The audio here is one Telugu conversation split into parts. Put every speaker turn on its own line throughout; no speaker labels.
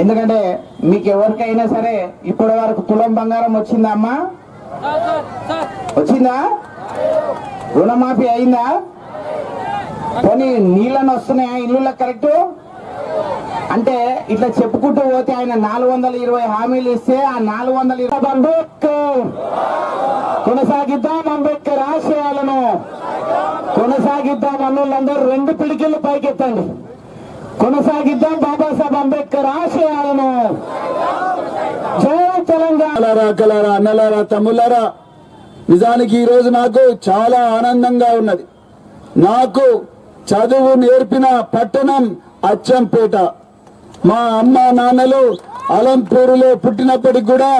ఎందుకంటే మీకు ఎవరికైనా సరే ఇప్పటి వరకు తులం బంగారం వచ్చిందా అమ్మా? వచ్చిందా? రుణమాఫీ అయిందా? కొన్ని నీళ్ళని వస్తున్నాయా ఇల్లు కరెక్ట్? అంటే ఇట్లా చెప్పుకుంటూ పోతే ఆయన నాలుగు వందల ఇరవై హామీలు ఇస్తే ఆ నాలుగు వందల ఇరవై అంబేద్కర్. కొనసాగిద్దాం అంబేద్కర్ ఆశయాలను. కొనసాగిద్దాం అన్నులందరూ రెండు పిడికిళ్ళు పైకెత్తండి. కొనసాగిద్దాం బాబాసాహెబ్ అంబేద్కర్ ఆశయాలను. జై తెలంగాణ.
కలరా అన్నలరా అన్నలారా తమ్ములారా నిజానికి ఈ రోజు నాకు చాలా ఆనందంగా ఉన్నది. నాకు చదువు నేర్పిన పట్టణం అచ్చంపేట. మా అమ్మ నాన్నలు అలంపూరులో పుట్టినప్పటికి కూడా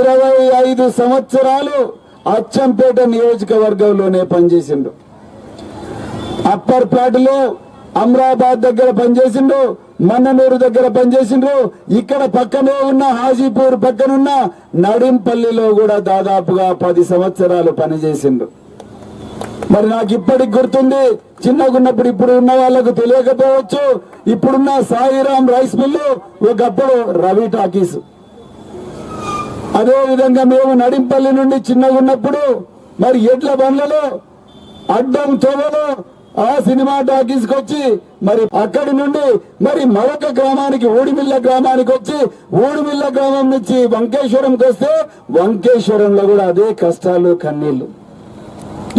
ఇరవై ఐదు సంవత్సరాలు అచ్చంపేట నియోజకవర్గంలోనే పనిచేసిండు అప్పర్పేటలో అమ్రాబాద్ దగ్గర పనిచేసిండ్రు మన్ననూరు దగ్గర పనిచేసిండ్రు. ఇక్కడ పక్కనే ఉన్న హాజీపూర్ పక్కనున్న నడింపల్లిలో కూడా దాదాపుగా పది సంవత్సరాలు పనిచేసిండ్రు. మరి నాకు ఇప్పటికి గుర్తుంది చిన్నగున్నప్పుడు ఇప్పుడు ఉన్న వాళ్ళకు తెలియకపోవచ్చు. ఇప్పుడున్న సాయిరామ్ రైస్ మిల్లు ఒకప్పుడు రవి టాకీస్. అదే విధంగా మేము నడింపల్లి నుండి చిన్నగున్నప్పుడు మరి ఎడ్ల బండ్లలో అడ్డం తోవలో ఆ సినిమా టాకీస్ వచ్చి మరి అక్కడి నుండి మరి మరొక గ్రామానికి ఊడిమిల్ల గ్రామానికి వచ్చి ఊడిమిల్ల గ్రామం నుంచి వంకేశ్వరంకి వస్తే వంకేశ్వరంలో కూడా అదే కష్టాలు కన్నీళ్ళు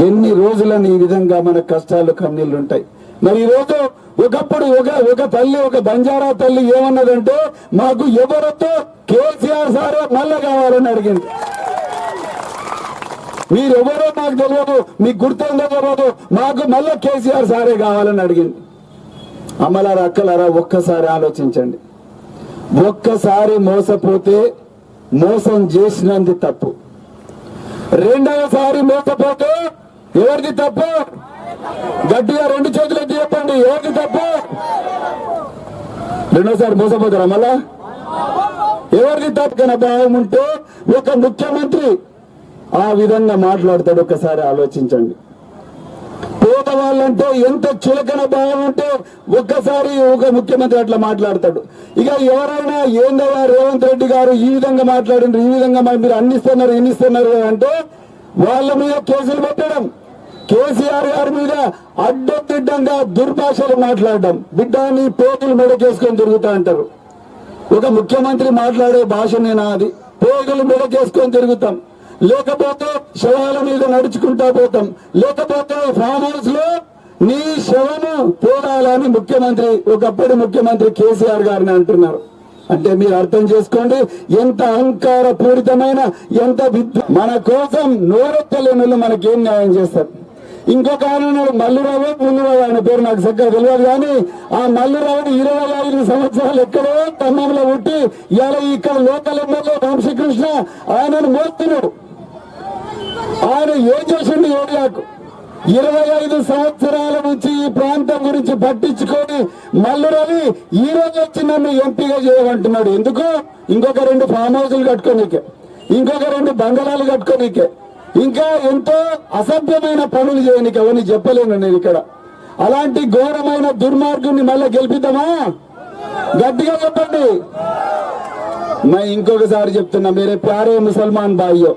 ఎన్ని రోజులని ఈ విధంగా మన కష్టాలు కన్నీళ్ళు ఉంటాయి మరి ఈరోజు రోజు ఒకప్పుడు ఒక ఒక తల్లి ఒక బంజారా తల్లి ఏమన్నదంటే మాకు ఎవరితో కేసీఆర్ సారే మళ్ళా కావాలని అడిగింది. మీరెవరో నాకు తెలియదు మీకు గుర్తుందో తెలియదు మాకు మళ్ళా కేసీఆర్ సారే కావాలని అడిగింది. అమ్మలారా అక్కలారా ఒక్కసారి ఆలోచించండి. ఒక్కసారి మోసపోతే మోసం చేసినంది తప్పు. రెండవసారి మోసపోతే ఎవరిది తప్పు? గట్టిగా రెండు చేతులు ఎత్తి చెప్పండి ఎవరిది తప్పు? రెండోసారి మోసపోతారా మళ్ళా? ఎవరిది తప్పున భావం ఉంటే ఒక ముఖ్యమంత్రి ఆ విధంగా మాట్లాడతాడు ఒకసారి ఆలోచించండి. పేదవాళ్ళంటే ఎంత చులకన భావం ఉంటే ఒక్కసారి ఒక ముఖ్యమంత్రి అట్లా మాట్లాడతాడు. ఇక ఎవరైనా ఏందయ్యా రేవంత్ రెడ్డి గారు ఈ విధంగా మాట్లాడిండ్రు ఈ విధంగా మరి మీరు అన్నిస్తున్నారు ఇన్నిస్తున్నారు అంటే వాళ్ళ మీద కేసులు పెట్టడం. కేసీఆర్ గారి మీద అడ్డదిడ్డంగా దుర్భాషలు మాట్లాడడం. బిడ్డని పేదలు మెడకేసుకొని తిరుగుతా అంటారు. ఒక ముఖ్యమంత్రి మాట్లాడే భాష నేనా అది? పేగలు మెడకేసుకొని తిరుగుతాం. లేకపోతే శవాల మీద నడుచుకుంటా పోతాం. లేకపోతే ఫామ్ హౌస్లో నీ శవము పోరాలని ముఖ్యమంత్రి ఒకప్పటి ముఖ్యమంత్రి కేసీఆర్ గారిని అంటున్నారు. అంటే మీరు అర్థం చేసుకోండి ఎంత అహంకార పూరితమైన ఎంత విద్య మన కోసం నోరెత్తలేనులు మనకేం న్యాయం చేస్తారు? ఇంకొక ఆయన ఉన్నాడు మల్లురావు పుల్లురావు ఆయన పేరు నాకు చక్కగా తెలియదు కానీ ఆ మల్లురావుని ఇరవై ఐదు సంవత్సరాలు ఎక్కడో ఖమ్మంలో పుట్టి ఇలా ఇక్కడ లోకల్ ఎమ్మెల్యే రామశ్రీకృష్ణ ఆయనను మోస్తున్నాడు. ఆయన ఏం చేసింది ఏరియాకు ఇరవై ఐదు సంవత్సరాల నుంచి ఈ ప్రాంతం గురించి పట్టించుకొని మల్లురవి ఈ రోజు వచ్చి నన్ను ఎంపీగా చేయమంటున్నాడు. ఎందుకు? ఇంకొక రెండు ఫామ్ హౌసులు కట్టుకోనికే ఇంకొక రెండు బంగళాలు కట్టుకోనికే ఇంకా ఎంతో అసభ్యమైన పనులు చేయనికి అవన్నీ చెప్పలేను నేను ఇక్కడ. అలాంటి ఘోరమైన దుర్మార్గుని మళ్ళీ గెలిపిద్దామా? గట్టిగా చెప్పండి. ఇంకొకసారి చెప్తున్నా మీరే ప్యారే ముసల్మాన్ భాయ్యో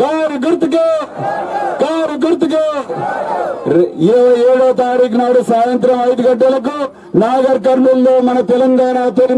కారు గుర్తుకు. కారు ఇరవై ఏడో తారీఖు నాడు సాయంత్రం ఐదు గంటలకు నాగర్ కర్నూలులో మన తెలంగాణ తొలి